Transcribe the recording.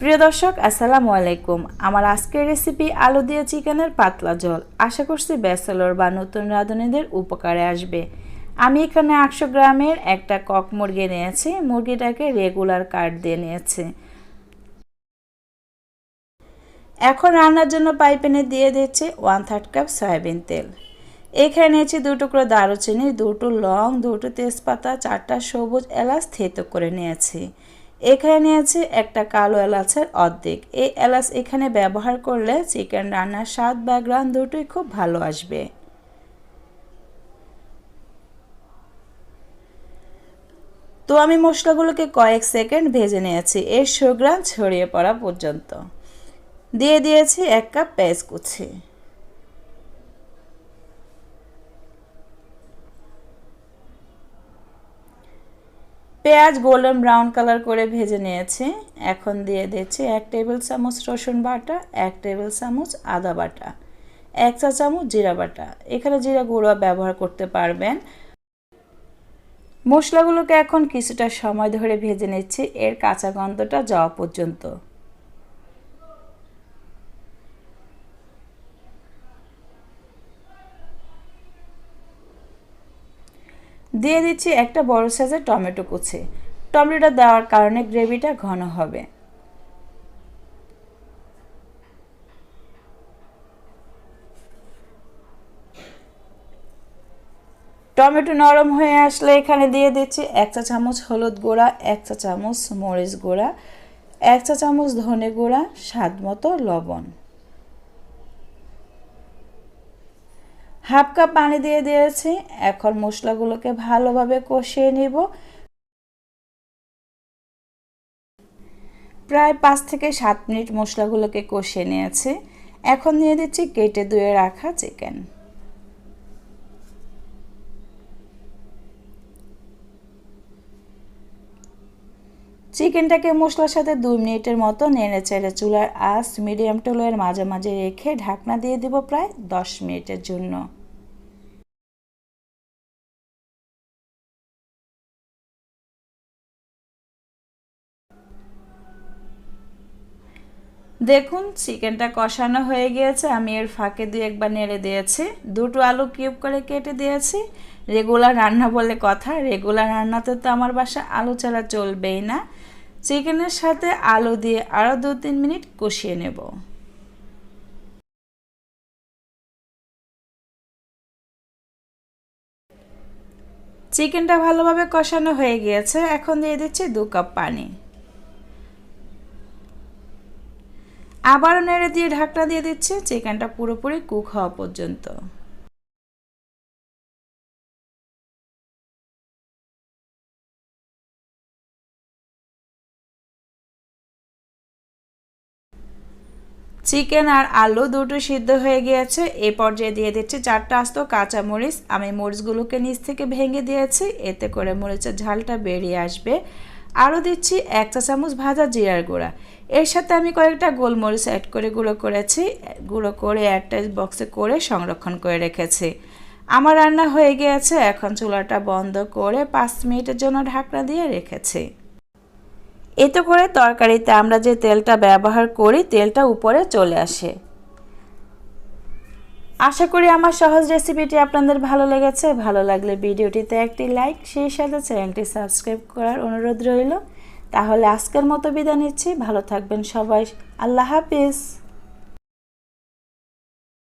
প্রিয় দর্শক, আসসালামু আলাইকুম। আমার আজকের রেসিপি আলু দিয়ে চিকেনের পাতলা জল আশা করছি ব্যাচেলর বা নতুন রাঁধুনিদের উপকারে আসবে। আমি এখানে আটশো গ্রামের একটা কক মুরগি নিয়েছি। মুরগিটাকে রেগুলার কাট দিয়ে নিয়েছি। এখন রান্নার জন্য পাইপেনে দিয়ে দিচ্ছে ওয়ান থার্ড কাপ সয়াবিন তেল। এখানে নিয়েছি দু টুকরো দারুচিনি, দুটো লং, দুটো তেজপাতা, চারটা সবুজ এলাচ থেতো করে নিয়েছি। এখানে নিয়েছি একটা কালো এলাচের অর্ধেক। এই এলাচ এখানে ব্যবহার করলে চিকেন রান্নার স্বাদ বা গ্রান দুটোই খুব ভালো আসবে। তো আমি মশলাগুলোকে কয়েক সেকেন্ড ভেজে নিয়েছি। এর সুগ্রান ছড়িয়ে পড়া পর্যন্ত। দিয়ে দিয়েছি এক কাপ পেঁয়াজ কুচি। পেঁয়াজ গোল্ডেন ব্রাউন কালার করে ভেজে নিয়েছি। এখন দিয়ে দিচ্ছি এক টেবিল চামচ রসুন বাটা, এক টেবিল চামচ আদা বাটা, এক চা চামচ জিরা বাটা। এখানে জিরা গুঁড়ো ব্যবহার করতে পারবেন। মশলাগুলোকে এখন কিছুটা সময় ধরে ভেজে নিচ্ছি। এর কাঁচা গন্ধটা যাওয়া পর্যন্ত। দিয়ে দিচ্ছি একটা বড় সাইজের টমেটো কুচি। টমেটোটা দেওয়ার কারণে গ্রেভিটা ঘন হবে। টমেটো নরম হয়ে আসলে এখানে দিয়ে দিচ্ছি এক চা চামচ হলুদ গুঁড়া, এক চা চামচ মরিচ গুঁড়া, এক চা চামচ ধনে গুঁড়া, স্বাদ মতো লবণ। হাফ কাপ পানি দিয়ে দিয়েছি। এখন মশলাগুলোকে ভালোভাবে কষিয়ে নিব। প্রায় পাঁচ থেকে সাত মিনিট মশলাগুলোকে কষিয়ে নিয়েছি। এখন নিয়ে দিচ্ছি কেটে ধুয়ে রাখা চিকেন। চিকেনটাকে মশলার সাথে দুই মিনিটের মতো নেড়ে চেড়ে চুলার আঁচ মিডিয়াম টুলের মাঝে মাঝে রেখে ঢাকনা দিয়ে দিব প্রায় দশ মিনিটের জন্য। দেখুন, চিকেনটা কষানো হয়ে গিয়েছে। আমি এর ফাঁকে দিয়ে একবার নেড়ে দিয়েছি। দুটো আলু কিউব করে কেটে দিয়েছি। রেগুলার রান্না বলে কথা। রেগুলার রান্নাতে তো আমার বাসা আলু ছাড়া চলবেই না। চিকেনের সাথে আলু দিয়ে আরও দু তিন মিনিট কষিয়ে নেব। চিকেনটা ভালোভাবে কষানো হয়ে গিয়েছে। এখন দিয়ে দিচ্ছি দু কাপ পানি। আবারও নেড়ে দিয়ে ঢাকনা দিয়ে দিচ্ছে, চিকেনটা পুরোপুরি কুক হওয়া পর্যন্ত। চিকেন আর আলু দুটো সিদ্ধ হয়ে গিয়েছে। এই পর্যায়ে দিয়ে দিচ্ছি চারটা আস্ত কাঁচা মরিচ আমি মরিচগুলোকে নিচ থেকে ভেঙে দিয়েছি, এতে করে মরিচের ঝালটা বেরিয়ে আসবে। আরও দিচ্ছি এক চা চামচ ভাজা জিরার গুঁড়া। এর সাথে আমি কয়েকটা গোলমরিচ অ্যাড করে গুঁড়ো করেছি, গুঁড়ো করে একটা বক্সে করে সংরক্ষণ করে রেখেছি। আমার রান্না হয়ে গিয়েছে, এখন চুলাটা বন্ধ করে পাঁচ মিনিটের জন্য ঢাকনা দিয়ে রেখেছি। এতে করে তরকারিতে আমরা যে তেলটা ব্যবহার করি, তেলটা উপরে চলে আসে। আশা করি আমার সহজ রেসিপিটি আপনাদের ভালো লেগেছে। ভালো লাগলে ভিডিওটিতে একটি লাইক সেই সাথে চ্যানেলটি সাবস্ক্রাইব করার অনুরোধ রইল। তাহলে আজকের মতো বিদায় নিচ্ছি। ভালো থাকবেন সবাই। আল্লাহ হাফিজ।